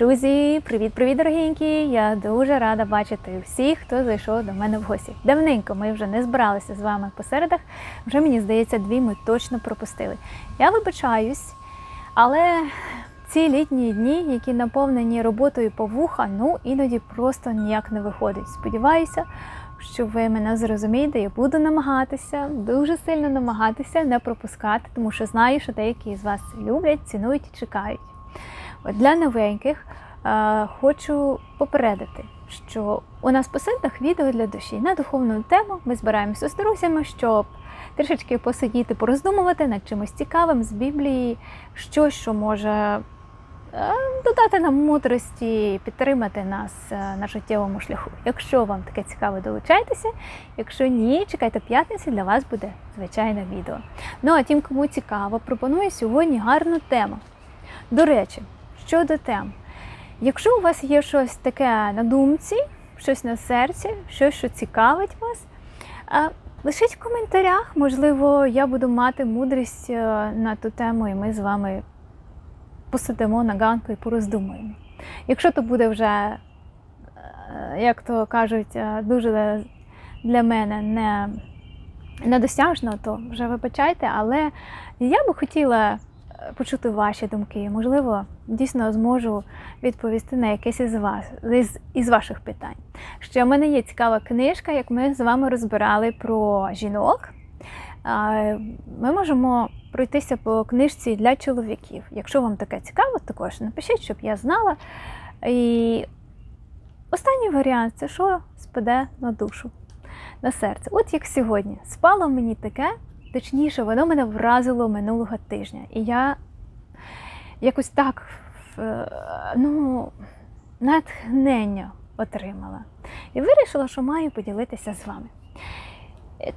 Друзі, привіт-привіт, дорогенькі! Я дуже рада бачити всіх, хто зайшов до мене в гості. Давненько ми вже не збиралися з вами по середах. Вже мені здається, дві ми точно пропустили. Я вибачаюсь, але ці літні дні, які наповнені роботою по вуха, ну іноді просто ніяк не виходить. Сподіваюся, що ви мене зрозумієте. Я буду намагатися, дуже сильно намагатися не пропускати, тому що знаю, що деякі з вас люблять, цінують і чекають. Для новеньких е, хочу попередити, що у нас по сайтах відео для душі на духовну тему. Ми збираємося з друзями, щоб трішечки посидіти, пороздумувати над чимось цікавим з Біблії, щось, що може е, додати нам мудрості, підтримати нас е, на життєвому шляху. Якщо вам таке цікаво, долучайтеся. Якщо ні, чекайте п'ятниці, для вас буде звичайне відео. Ну а тим, кому цікаво, пропоную сьогодні гарну тему. До речі, щодо тем. Якщо у вас є щось таке на думці, щось на серці, щось, що цікавить вас, лишіть в коментарях, можливо, я буду мати мудрість е, на ту тему, і ми з вами посидимо на ганку і пороздумуємо. Якщо то буде вже, е, як то кажуть, е, дуже для мене не недосяжно, то вже вибачайте, але я би хотіла почути ваші думки. Можливо, дійсно зможу відповісти на якесь із вас із, із ваших питань. Ще в мене є цікава книжка, як ми з вами розбирали про жінок. Ми можемо пройтися по книжці для чоловіків. Якщо вам таке цікаво, також напишіть, щоб я знала. І останній варіант це що спаде на душу, на серце. От як сьогодні. Спало мені таке, Точніше, воно мене вразило минулого тижня. І я якось так е, ну, натхнення отримала. І вирішила, що маю поділитися з вами.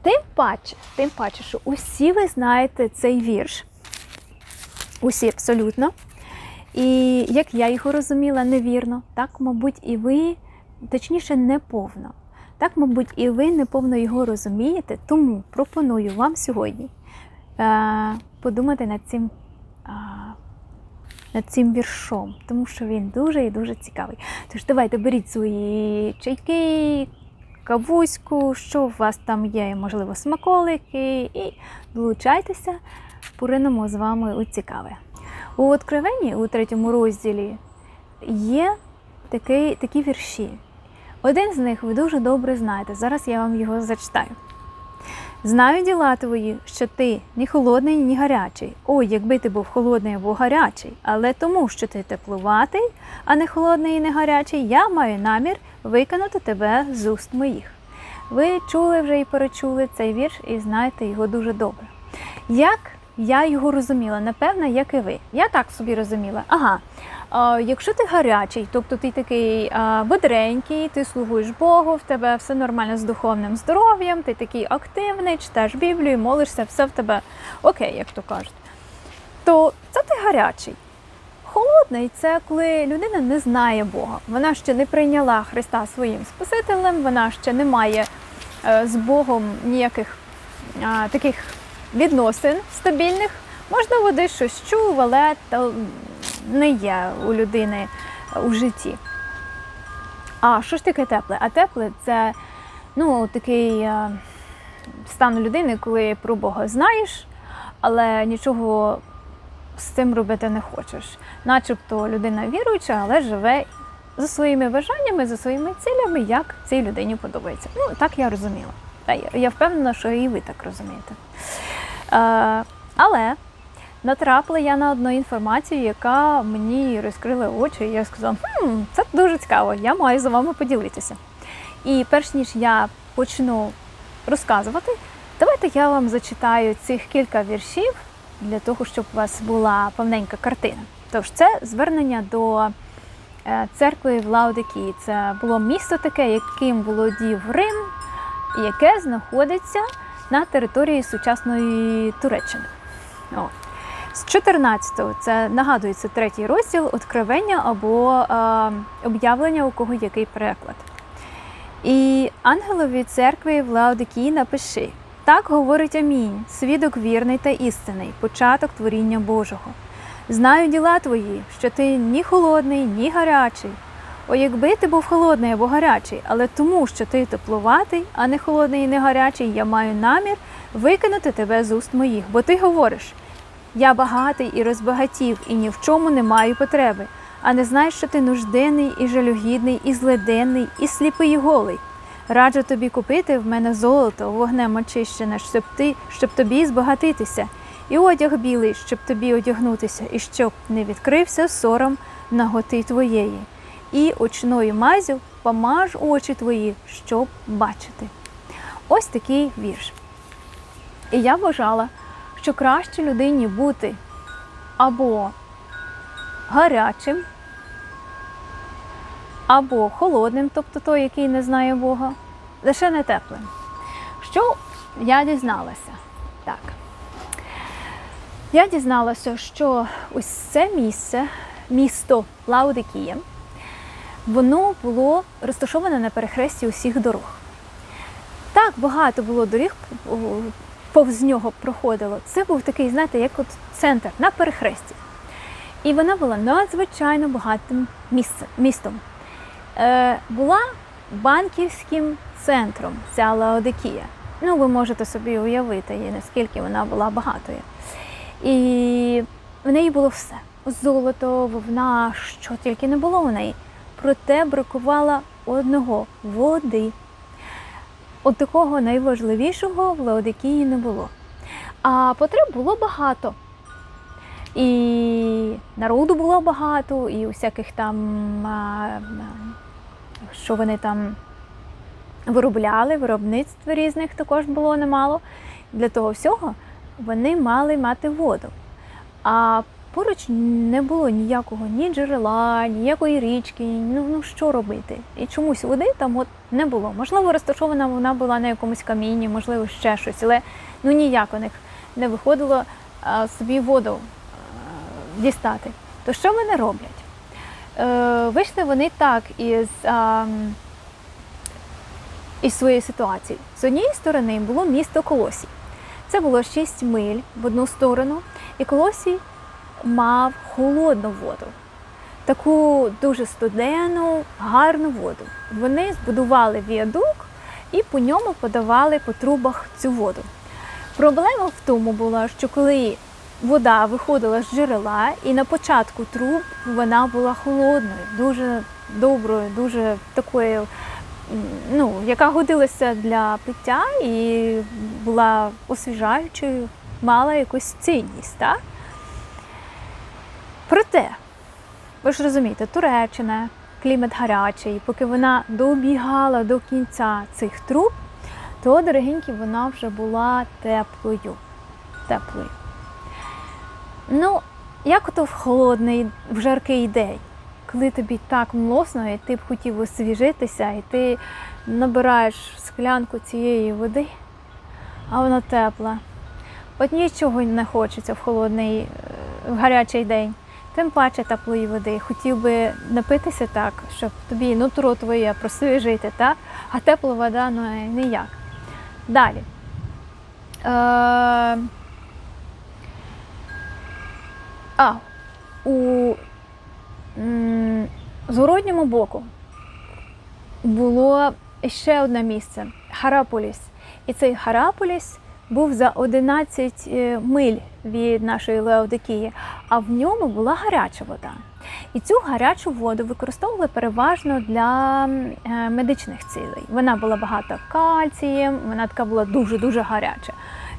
Тим паче, тим паче, що усі ви знаєте цей вірш. Усі абсолютно. І як я його розуміла невірно, так, мабуть, і ви, точніше, неповно. Так, мабуть, і ви неповно його розумієте, тому пропоную вам сьогодні е, подумати над цим над цим віршом, тому що він дуже і дуже цікавий. Тож давайте беріть свої чайки, кавуську, що у вас там є, можливо, смаколики, і долучайтеся, поринемо з вами у цікаве. У Откровенні, у третьому розділі, є такий, такі вірші. Один з них ви дуже добре знаєте. Зараз я вам його зачитаю. Знаю діла твої, що ти ні холодний, ні гарячий. Ой, якби ти був холодний або гарячий, але тому, що ти теплуватий, а не холодний і не гарячий, я маю намір виконати тебе з уст моїх. Ви чули вже і перечули цей вірш і знаєте його дуже добре. Як я його розуміла, напевно, як і ви. Я так собі розуміла. Ага, якщо ти гарячий, тобто ти такий бодренький, ти слугуєш Богу, в тебе все нормально з духовним здоров'ям, ти такий активний, читаєш Біблію, молишся, все в тебе окей, як то кажуть, то це ти гарячий. Холодний це коли людина не знає Бога. Вона ще не прийняла Христа своїм Спасителем, вона ще не має е, з Богом ніяких таких відносин стабільних. Можливо, десь щось чув, але не є у людини у житті. А що ж таке тепле? А тепле це ну, такий е, стан людини, коли про Бога знаєш, але нічого з цим робити не хочеш. Начебто людина віруюча, але живе за своїми бажаннями, за своїми цілями, як цій людині подобається. Ну, так я розуміла. Я, впевнена, що і ви так розумієте. Е, але натрапила я на одну інформацію, яка мені розкрила очі, і я сказала, хм, це дуже цікаво, я маю з вами поділитися. І перш ніж я почну розказувати, давайте я вам зачитаю цих кілька віршів для того, щоб у вас була повненька картина. Тож це звернення до е, церкви в Лаудикії. Це було місто таке, яким володів Рим, яке знаходиться на території сучасної Туреччини. О. З 14-го це нагадується третій розділ откровення або е, об'явлення, у кого який переклад. І ангелові церкви в Лаодикії напиши: так говорить Амінь, свідок вірний та істинний, початок творіння Божого. Знаю діла твої, що ти ні холодний, ні гарячий. О, якби ти був холодний або гарячий, але тому, що ти теплуватий, а не холодний і не гарячий, я маю намір викинути тебе з уст моїх, бо ти говориш: я багатий і розбагатів, і ні в чому не маю потреби, а не знаєш, що ти нужденний і жалюгідний, і злиденний, і сліпий, і голий. Раджу тобі купити в мене золото вогнем очищене, щоб ти, щоб тобі збагатитися, і одяг білий, щоб тобі одягнутися, і щоб не відкрився сором наготи твоєї, і очною мазю помаж очі твої, щоб бачити. Ось такий вірш. І я вважала, що краще людині бути або гарячим, або холодним, тобто той, який не знає Бога, лише не теплим. Що я дізналася? Так. Я дізналася, що ось це місце, місто Лаудикія, воно було розташоване на перехресті усіх дорог. Так багато було доріг, повз нього проходило. Це був такий, знаєте, як от центр на перехресті. І вона була надзвичайно багатим місцем, містом. Е, була банківським центром ця Лаодикія. Ну, ви можете собі уявити, наскільки вона була багатою. І в неї було все: золото, вовна, що тільки не було в неї. Проте бракувало одного води. От такого найважливішого в Лаодикії не було. А потреб було багато. І народу було багато, і усяких там, що вони там виробляли, виробництв різних також було немало. Для того всього вони мали мати воду. А поруч не було ніякого ні джерела, ніякої річки, ну, ну що робити. І чомусь води там от не було. Можливо, розташована вона була на якомусь камінні, можливо, ще щось, але ну ніяк у них не виходило а, собі воду а, дістати. То що вони роблять? Е, Вийшли вони так із, а, із своєї ситуації. З однієї сторони було місто Колосій. Це було 6 миль в одну сторону, і Колосій мав холодну воду, таку дуже студену, гарну воду. Вони збудували віадук і по ньому подавали по трубах цю воду. Проблема в тому була, що коли вода виходила з джерела, і на початку труб вона була холодною, дуже доброю, дуже такою, ну, яка годилася для пиття і була освіжаючою, мала якусь цінність. Так? Проте, ви ж розумієте, Туреччина, клімат гарячий, поки вона добігала до кінця цих труб, то, дорогенькі, вона вже була теплою. Теплою. Ну, як ото в холодний, в жаркий день, коли тобі так млосно, і ти б хотів освіжитися, і ти набираєш склянку цієї води, а вона тепла. От нічого не хочеться в холодний, е, в гарячий день. Тим паче теплої води. Хотів би напитися так, щоб тобі нутро твоє просвіжити, так? а тепла вода ну, ніяк. Далі. Е, а, у м, зворотньому боку було ще одне місце Хараполіс. І цей Хараполіс був за 11 е, миль від нашої Леодикії, а в ньому була гаряча вода. І цю гарячу воду використовували переважно для е, медичних цілей. Вона була багата кальцієм, вона така була дуже-дуже гаряча.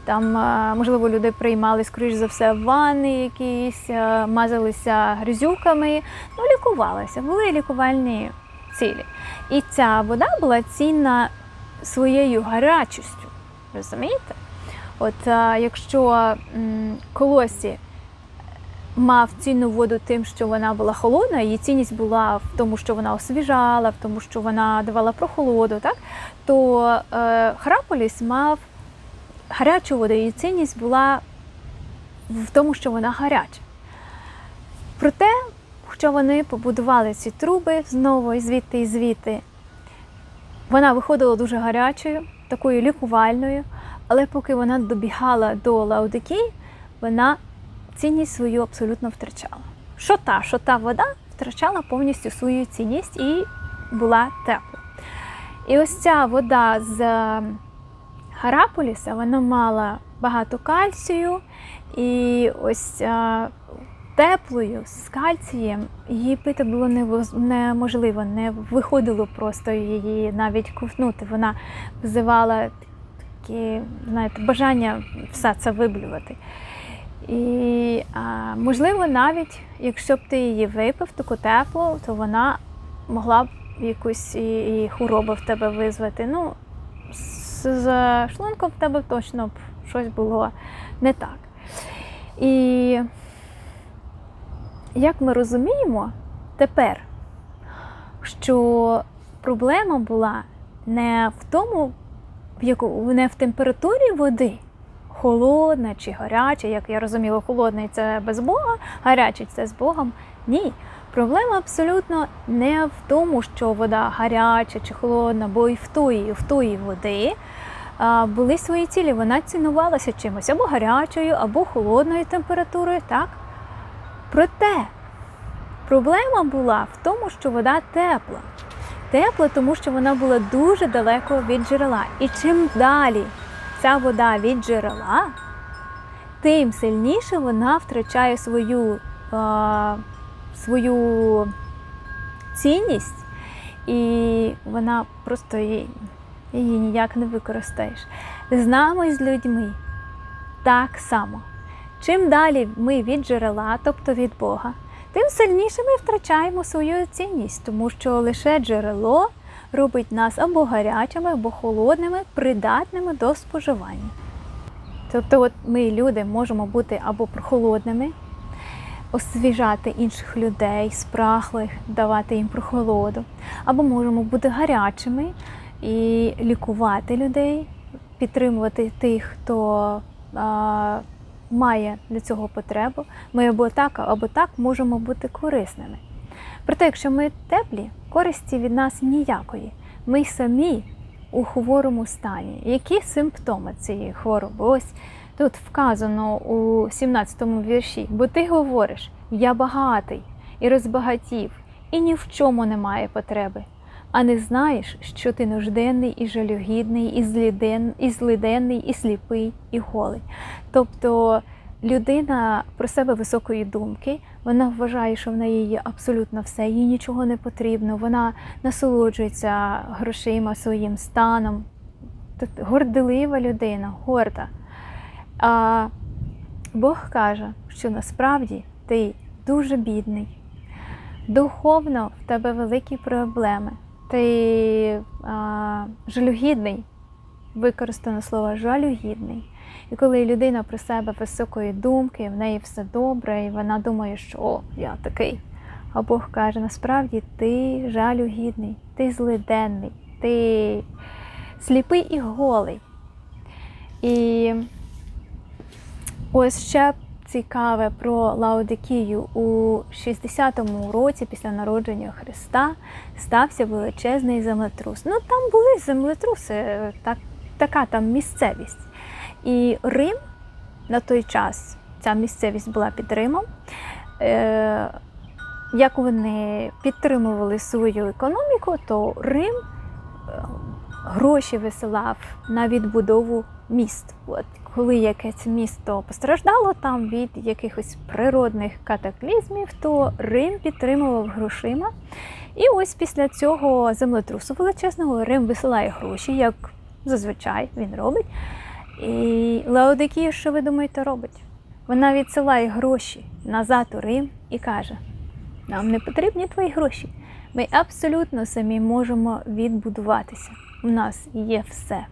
Там, е, можливо, люди приймали, скоріш за все, ванни якісь, мазалися грязюками, ну, лікувалися, були лікувальні цілі. І ця вода була цінна своєю гарячістю. Розумієте? От а, якщо м, колосі мав цінну воду тим, що вона була холодна, її цінність була в тому, що вона освіжала, в тому, що вона давала прохолоду, так? то е, Храполіс мав гарячу воду, її цінність була в тому, що вона гаряча. Проте, хоча вони побудували ці труби знову і звідти, і звідти, вона виходила дуже гарячою, такою лікувальною, але поки вона добігала до Лаудикії, вона цінність свою абсолютно втрачала. Що та, що та вода втрачала повністю свою цінність і була тепла. І ось ця вода з е, Гараполіса, вона мала багато кальцію, і ось е, теплою з кальцієм її пити було неможливо, не виходило просто її навіть ковтнути. Вона визивала такі, знаєте, бажання все це виблювати. І можливо, навіть якщо б ти її випив, таку теплу, то вона могла б якусь і, і хворобу в тебе визвати. Ну, з, з шлунком в тебе точно б щось було не так. І як ми розуміємо тепер, що проблема була не в тому, не в температурі води, холодна чи гаряча, як я розуміла, холодний це без Бога, гарячий це з Богом. Ні. Проблема абсолютно не в тому, що вода гаряча чи холодна, бо і в тої, і в тої води були свої цілі. Вона цінувалася чимось або гарячою, або холодною температурою. так? Проте проблема була в тому, що вода тепла. Тепла, тому що вона була дуже далеко від джерела. І чим далі ця вода від джерела, тим сильніше вона втрачає свою, е, свою цінність, і вона просто її, її ніяк не використаєш. З нами, з людьми, так само. Чим далі ми від джерела, тобто від Бога, тим сильніше ми втрачаємо свою цінність, тому що лише джерело робить нас або гарячими, або холодними, придатними до споживання. Тобто, от ми, люди, можемо бути або прохолодними, освіжати інших людей, спрахлих, давати їм прохолоду, або можемо бути гарячими і лікувати людей, підтримувати тих, хто має для цього потребу. Ми або так, або так можемо бути корисними. Проте, якщо ми теплі, користі від нас ніякої. Ми самі у хворому стані. Які симптоми цієї хвороби? Ось тут вказано у 17-му вірші, бо ти говориш, я багатий і розбагатів, і ні в чому немає потреби. А не знаєш, що ти нужденний і жалюгідний, і зліден, і злиденний, і сліпий, і голий. Тобто людина про себе високої думки, вона вважає, що в неї є абсолютно все, їй нічого не потрібно, вона насолоджується грошима своїм станом. Тобто горделива людина, горда. А Бог каже, що насправді ти дуже бідний. Духовно в тебе великі проблеми. Ти а, жалюгідний, використано слово жалюгідний. І коли людина про себе високої думки, в неї все добре, і вона думає, що о, я такий. А Бог каже, насправді ти жалюгідний, ти злиденний, ти сліпий і голий. І ось ще цікаве про Лаодикію. У 60-му році після народження Христа стався величезний землетрус. Ну там були землетруси, так, така там місцевість. І Рим на той час, ця місцевість була під Римом. Е, як вони підтримували свою економіку, то Рим гроші висилав на відбудову міст. От коли якесь місто постраждало там від якихось природних катаклізмів, то Рим підтримував грошима. І ось після цього землетрусу величезного Рим висилає гроші, як зазвичай він робить. І Лаодикія, що ви думаєте, робить? Вона відсилає гроші назад у Рим і каже: нам не потрібні твої гроші. Ми абсолютно самі можемо відбудуватися. У нас є все.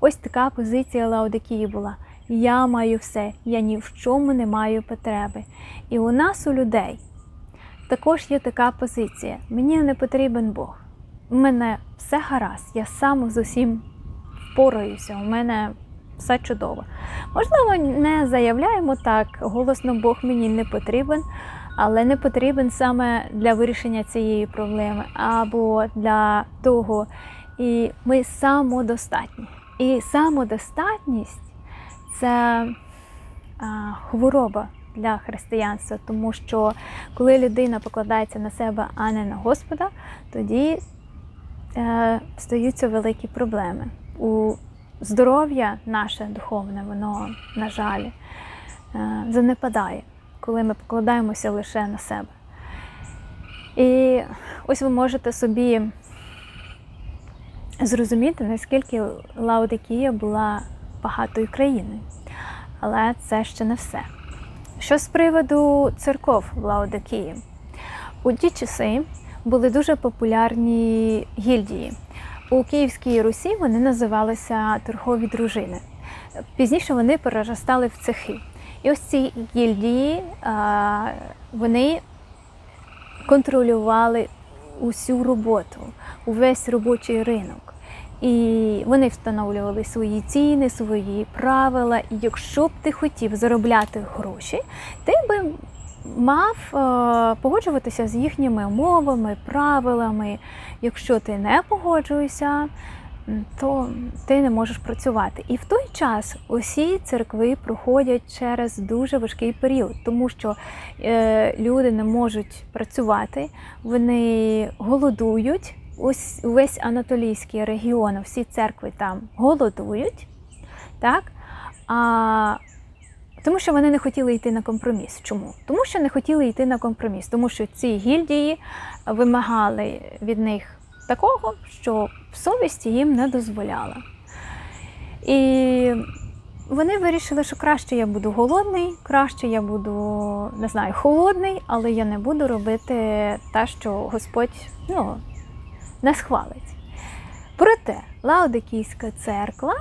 Ось така позиція Лаодикії була. Я маю все, я ні в чому не маю потреби. І у нас, у людей, також є така позиція. Мені не потрібен Бог. У мене все гаразд, я сам з усім впораюся, у мене все чудово. Можливо, не заявляємо так, голосно Бог мені не потрібен, але не потрібен саме для вирішення цієї проблеми або для того. І ми самодостатні. І самодостатність це хвороба для християнства, тому що коли людина покладається на себе, а не на Господа, тоді е, стаються великі проблеми. У здоров'я наше духовне, воно, на жаль, е, занепадає, коли ми покладаємося лише на себе. І ось ви можете собі зрозуміти, наскільки Лаодикія була багатою країною. Але це ще не все. Що з приводу церков в Лаодикії? У ті часи були дуже популярні гільдії. У Київській Русі вони називалися торгові дружини. Пізніше вони переростали в цехи. І ось ці гільдії вони контролювали усю роботу, увесь робочий ринок. І вони встановлювали свої ціни, свої правила. І якщо б ти хотів заробляти гроші, ти би мав е, погоджуватися з їхніми умовами, правилами. Якщо ти не погоджуєшся, то ти не можеш працювати. І в той час усі церкви проходять через дуже важкий період, тому що е, люди не можуть працювати, вони голодують. Ось весь Анатолійський регіон, всі церкви там голодують, так? А, тому що вони не хотіли йти на компроміс. Чому? Тому що не хотіли йти на компроміс, тому що ці гільдії вимагали від них такого, що совість їм не дозволяла. І вони вирішили, що краще я буду голодний, краще я буду, не знаю, холодний, але я не буду робити те, що Господь ну, не схвалить. Проте Лаодикійська церква,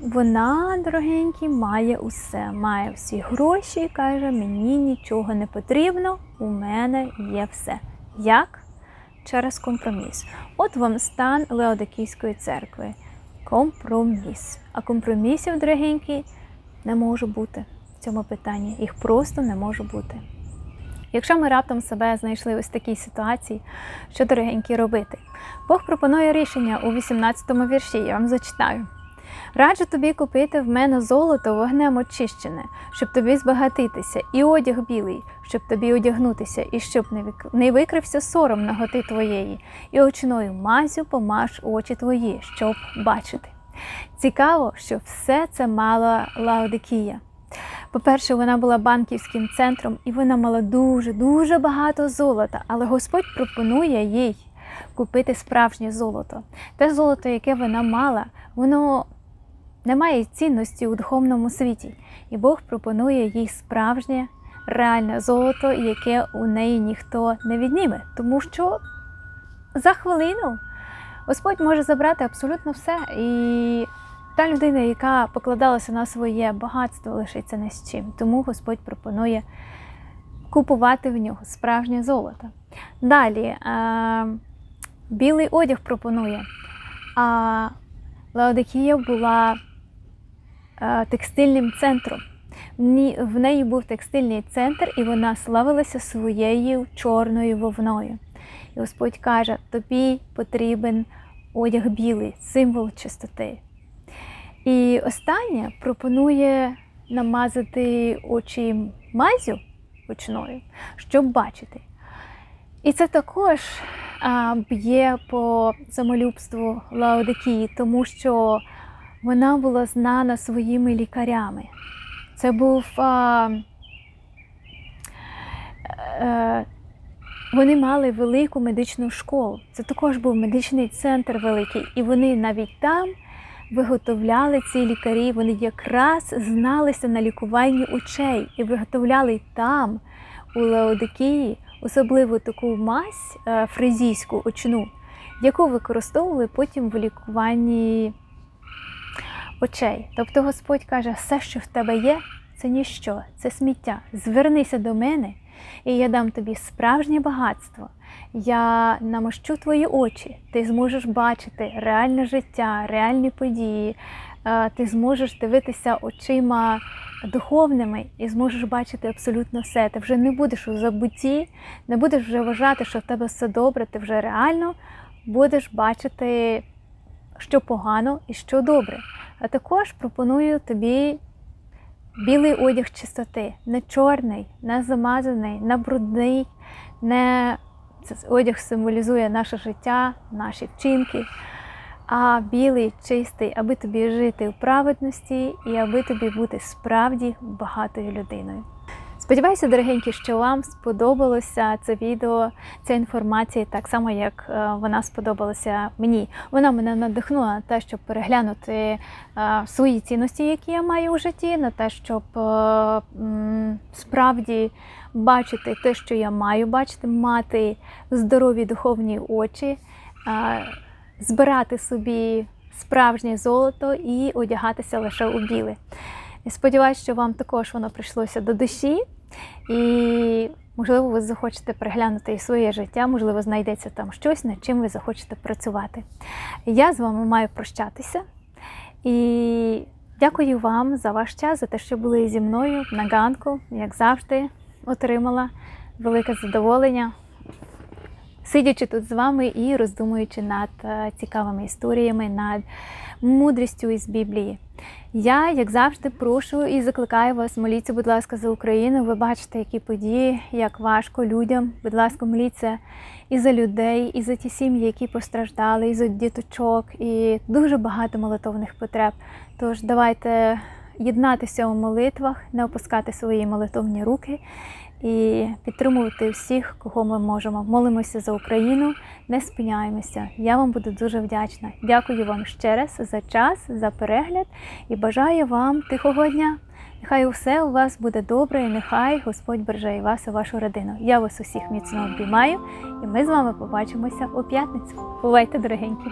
вона, дорогенькі, має усе, має всі гроші і каже, мені нічого не потрібно, у мене є все. Як? Через компроміс. От вам стан Леодикійської церкви. Компроміс. А компромісів, дорогенькі, не може бути в цьому питанні. Їх просто не може бути. Якщо ми раптом себе знайшли ось в такій ситуації, що дорогенькі робити? Бог пропонує рішення у 18-му вірші, я вам зачитаю. Раджу тобі купити в мене золото вогнем очищене, щоб тобі збагатитися, і одяг білий, щоб тобі одягнутися, і щоб не викрився сором наготи твоєї, і очною мазю помаш очі твої, щоб бачити. Цікаво, що все це мала Лаодикія. По-перше, вона була банківським центром і вона мала дуже дуже багато золота, але Господь пропонує їй купити справжнє золото. Те золото, яке вона мала, воно не має цінності у духовному світі. І Бог пропонує їй справжнє реальне золото, яке у неї ніхто не відніме. Тому що за хвилину Господь може забрати абсолютно все. І та людина, яка покладалася на своє багатство, лишиться не з чим. Тому Господь пропонує купувати в нього справжнє золото. Далі е, білий одяг пропонує. А Лаодикія була е, текстильним центром. В неї був текстильний центр, і вона славилася своєю чорною вовною. І Господь каже: тобі потрібен одяг білий, символ чистоти. І останнє пропонує намазати очі мазю очною, щоб бачити. І це також б'є по самолюбству Лаодикії, тому що вона була знана своїми лікарями. Це був. А, е, вони мали велику медичну школу. Це також був медичний центр великий, і вони навіть там виготовляли ці лікарі. Вони якраз зналися на лікуванні очей і виготовляли там, у Леодикії, особливо таку мазь е, фризійську очну, яку використовували потім в лікуванні очей. Тобто Господь каже, все, що в тебе є, це ніщо, це сміття. Звернися до мене, і я дам тобі справжнє багатство. Я намощу твої очі, ти зможеш бачити реальне життя, реальні події. Е, Ти зможеш дивитися очима духовними і зможеш бачити абсолютно все. Ти вже не будеш у забутті, не будеш вже вважати, що в тебе все добре, ти вже реально будеш бачити, що погано і що добре. А також пропоную тобі білий одяг чистоти, не чорний, не замазаний, не брудний, не одяг символізує наше життя, наші вчинки. А білий, чистий, аби тобі жити у праведності і аби тобі бути справді багатою людиною. Сподіваюся, дорогенькі, що вам сподобалося це відео, ця інформація, так само як е, вона сподобалася мені. Вона мене надихнула на те, щоб переглянути е, свої цінності, які я маю у житті, на те, щоб е, справді бачити те, що я маю бачити, мати здорові духовні очі, збирати собі справжнє золото і одягатися лише у біле. Я сподіваюся, що вам також воно прийшлося до душі, і, можливо, ви захочете переглянути і своє життя, можливо, знайдеться там щось, над чим ви захочете працювати. Я з вами маю прощатися. І дякую вам за ваш час, за те, що були зі мною на ганку, як завжди, отримала велике задоволення. Сидячи тут з вами і роздумуючи над е, цікавими історіями, над мудрістю із Біблії. Я, як завжди, прошу і закликаю вас, моліться, будь ласка, за Україну. Ви бачите, які події, як важко людям. Будь ласка, моліться і за людей, і за ті сім'ї, які постраждали, і за діточок, і дуже багато молитовних потреб. Тож давайте єднатися у молитвах, не опускати свої молитовні руки і підтримувати всіх, кого ми можемо. Молимося за Україну, не спиняємося. Я вам буду дуже вдячна. Дякую вам ще раз за час, за перегляд і бажаю вам тихого дня. Нехай усе у вас буде добре, і нехай Господь береже і вас і вашу родину. Я вас усіх міцно обіймаю, і ми з вами побачимося у п'ятницю. Бувайте, дорогенькі!